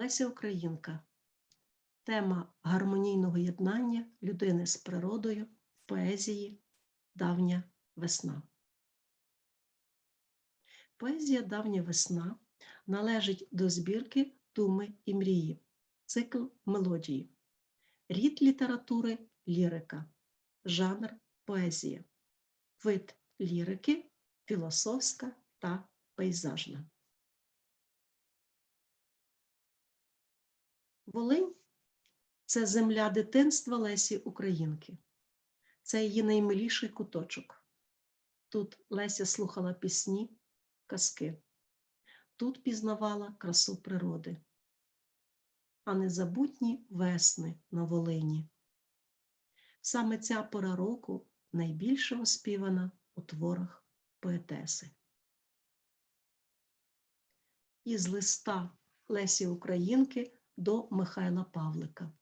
Леся Українка. Тема гармонійного єднання людини з природою в поезії Давня весна. Поезія Давня весна належить до збірки Думи і мрії, цикл мелодії, рід літератури лірика, жанр поезія, вид лірики філософська та пейзажна. Волинь це земля дитинства Лесі Українки. Це її наймиліший куточок. Тут Леся слухала пісні, казки. Тут пізнавала красу природи, а незабутні весни на Волині. Саме ця пора року найбільше оспівана у творах поетеси. Із листа Лесі Українки до Михайла Павлика.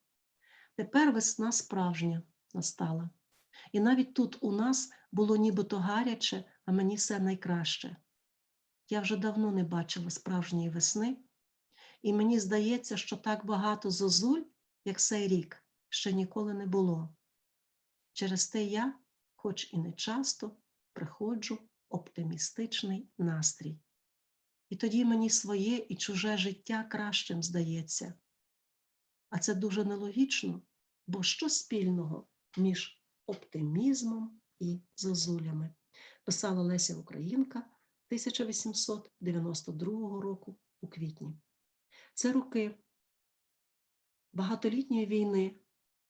Тепер весна справжня настала. І навіть тут у нас було нібито гаряче, а мені все найкраще. Я вже давно не бачила справжньої весни, і мені здається, що так багато зозуль, як цей рік, ще ніколи не було. Через те я, хоч і не часто, приходжу оптимістичний настрій. І тоді мені своє і чуже життя кращим здається. А це дуже нелогічно, бо що спільного між оптимізмом і зозулями? Писала Леся Українка 1892 року у квітні. Це роки багатолітньої війни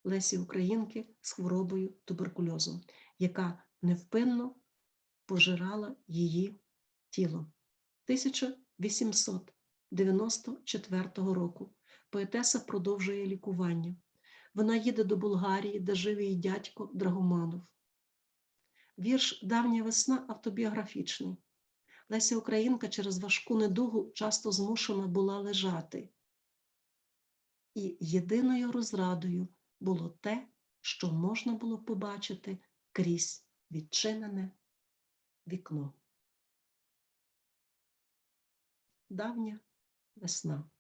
Лесі Українки з хворобою туберкульозу, яка невпинно пожирала її тіло. 1894 року поетеса продовжує лікування. Вона їде до Болгарії, де жив її дядько Драгоманов. Вірш Давня весна автобіографічний. Леся Українка через важку недугу часто змушена була лежати. І єдиною розрадою було те, що можна було побачити крізь відчинене вікно. Давня весна.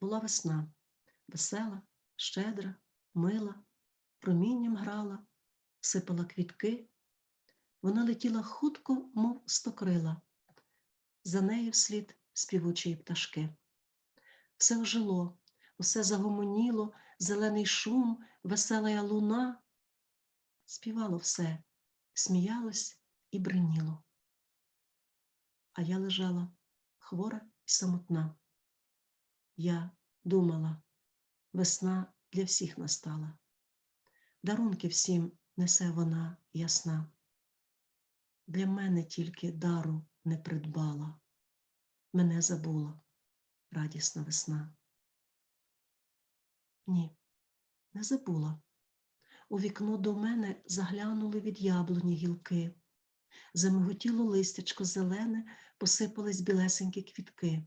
Була весна, весела, щедра, мила, промінням грала, сипала квітки. Вона летіла хутко, мов стокрила, за нею вслід співучої пташки. Все ожило, усе загомоніло, зелений шум, весела луна. Співало все, сміялось і бриніло. А я лежала хвора і самотна. Я думала, весна для всіх настала. Дарунки всім несе вона ясна. Для мене тільки дару не придбала, мене забула радісна весна. Ні, не забула. У вікно до мене заглянули від яблуні гілки, замиготіло листячко зелене, посипались білесенькі квітки.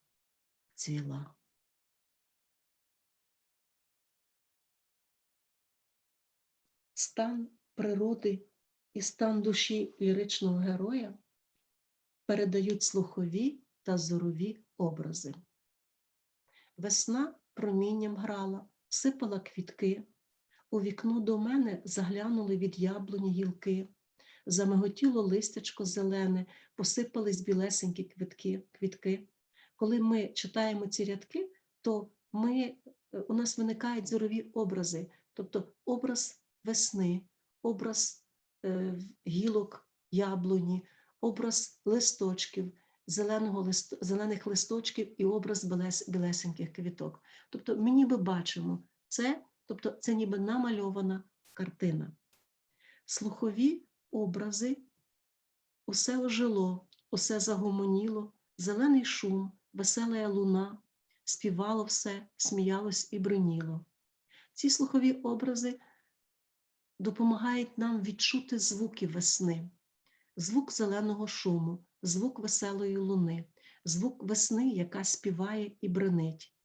цвіла. Стан природи і стан душі ліричного героя передають слухові та зорові образи. Весна промінням грала, сипала квітки, у вікно до мене заглянули від яблуні гілки, замиготіло листячко зелене, посипались білесенькі квітки. квітки. Коли ми читаємо ці рядки, то ми, у нас виникають зорові образи, тобто образ весни, образ е, гілок яблуні, образ листочків, зеленого лист, зелених листочків і образ білес, білесеньких квіток. Тобто ми ніби бачимо це, тобто це ніби намальована картина. Слухові образи, усе ожило, усе загомоніло, зелений шум, весела луна, співало все, сміялось і бриніло. Ці слухові образи допомагають нам відчути звуки весни, звук зеленого шуму, звук веселої луни, звук весни, яка співає і бренить.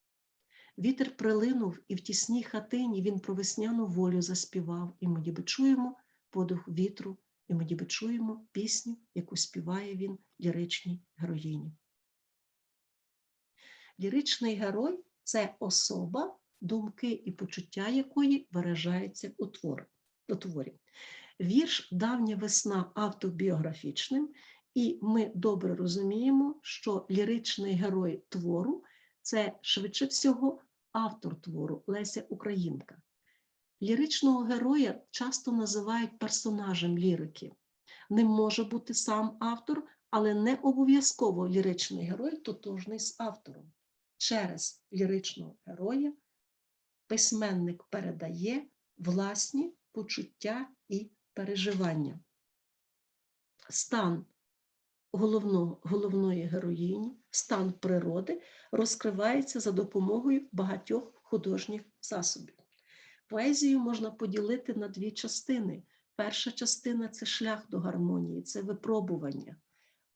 Вітер прилинув, і в тісній хатині він про весняну волю заспівав, і ми ніби чуємо подух вітру, і ми ніби чуємо пісню, яку співає він ліричній героїні. Ліричний герой це особа, думки і почуття якої виражаються у твор- у творі. Вірш Давня весна автобіографічним, і ми добре розуміємо, що ліричний герой твору це швидше всього автор твору Леся Українка. Ліричного героя часто називають персонажем лірики. Ним може бути сам автор, але не обов'язково ліричний герой тотожний з автором. Через ліричного героя письменник передає власні почуття і переживання. Стан головного, головної героїні, стан природи розкривається за допомогою багатьох художніх засобів. Поезію можна поділити на дві частини. Перша частина це шлях до гармонії, це випробування.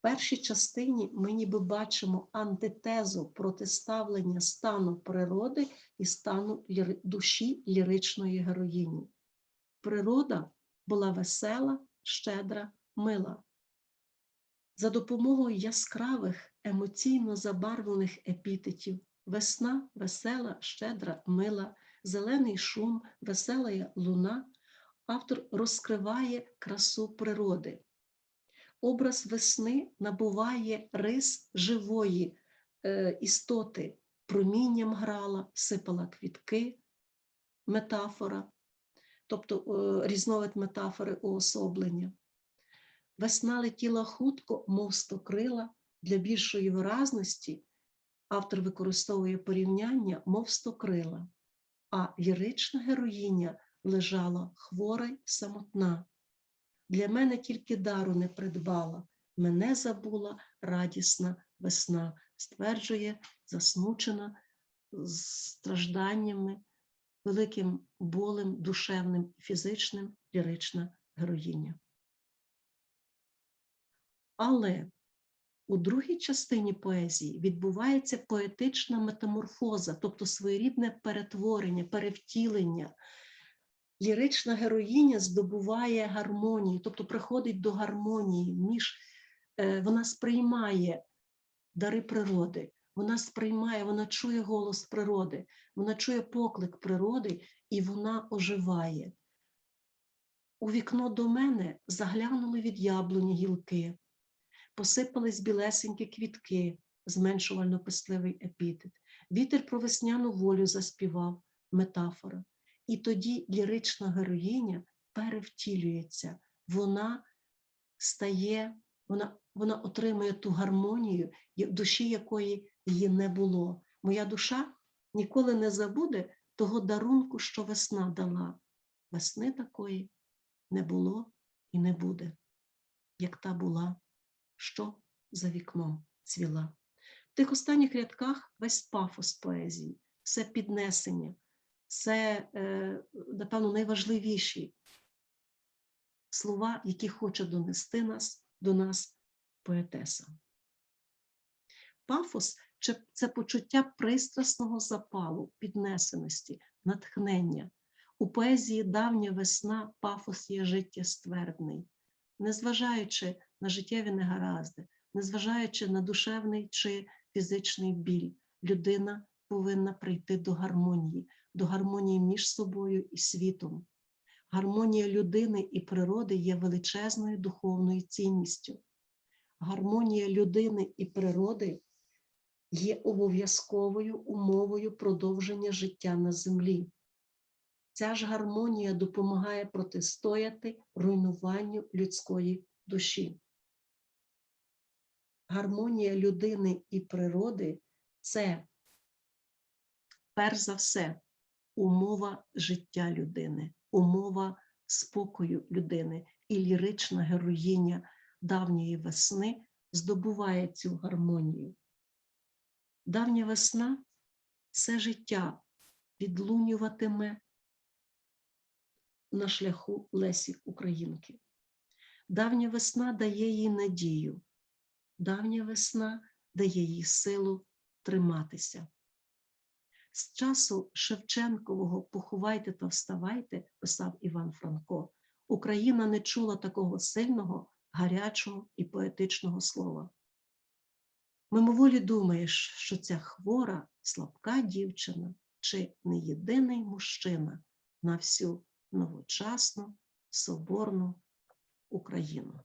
Першій частині ми ніби бачимо антитезу протиставлення стану природи і стану душі ліричної героїні. Природа була весела, щедра, мила. За допомогою яскравих, емоційно забарвлених епітетів весна, весела, щедра, мила, зелений шум, весела луна, автор розкриває красу природи. Образ весни набуває рис живої е, істоти, промінням грала, сипала квітки, метафора, тобто е, різновид метафори уособлення. Весна летіла хутко, мов стокрила. Для більшої виразності автор використовує порівняння, мов стокрила, а лірична героїня лежала хвора й самотна. Для мене тільки дару не придбала, мене забула радісна весна, стверджує засмучена стражданнями, великим болем душевним фізичним лірична героїня. Але у другій частині поезії відбувається поетична метаморфоза, тобто своєрідне перетворення, перевтілення. Лірична героїня здобуває гармонію, тобто приходить до гармонії між е, вона сприймає дари природи, вона сприймає, вона чує голос природи, вона чує поклик природи і вона оживає. У вікно до мене заглянули від яблуні гілки, посипались білесенькі квітки, зменшувально писливий епітет. Вітер про весняну волю заспівав, метафора. І тоді лірична героїня перевтілюється, вона стає, вона, вона отримує ту гармонію, душі якої її не було. Моя душа ніколи не забуде того дарунку, що весна дала. Весни такої не було і не буде, як та була, що за вікном цвіла. В тих останніх рядках весь пафос поезії, все піднесення, це, е, напевно, найважливіші слова, які хоче донести нас, до нас поетеса. Пафос це- почуття пристрасного запалу, піднесеності, натхнення. У поезії давня весна пафос є життєствердний, незважаючи на життєві негаразди, незважаючи на душевний чи фізичний біль, людина повинна прийти до гармонії, до гармонії між собою і світом. Гармонія людини і природи є величезною духовною цінністю. Гармонія людини і природи є обов'язковою умовою продовження життя на землі. Ця ж гармонія допомагає протистояти руйнуванню людської душі. Гармонія людини і природи це перш за все умова життя людини, умова спокою людини і лірична героїня давньої весни здобуває цю гармонію. Давня весна все життя відлунюватиме на шляху Лесі Українки. Давня весна дає їй надію, давня весна дає їй силу триматися. З часу Шевченкового Поховайте та вставайте, писав Іван Франко, Україна не чула такого сильного, гарячого і поетичного слова. Мимоволі думаєш, що ця хвора, слабка дівчина чи не єдиний мужчина на всю новочасну соборну Україну.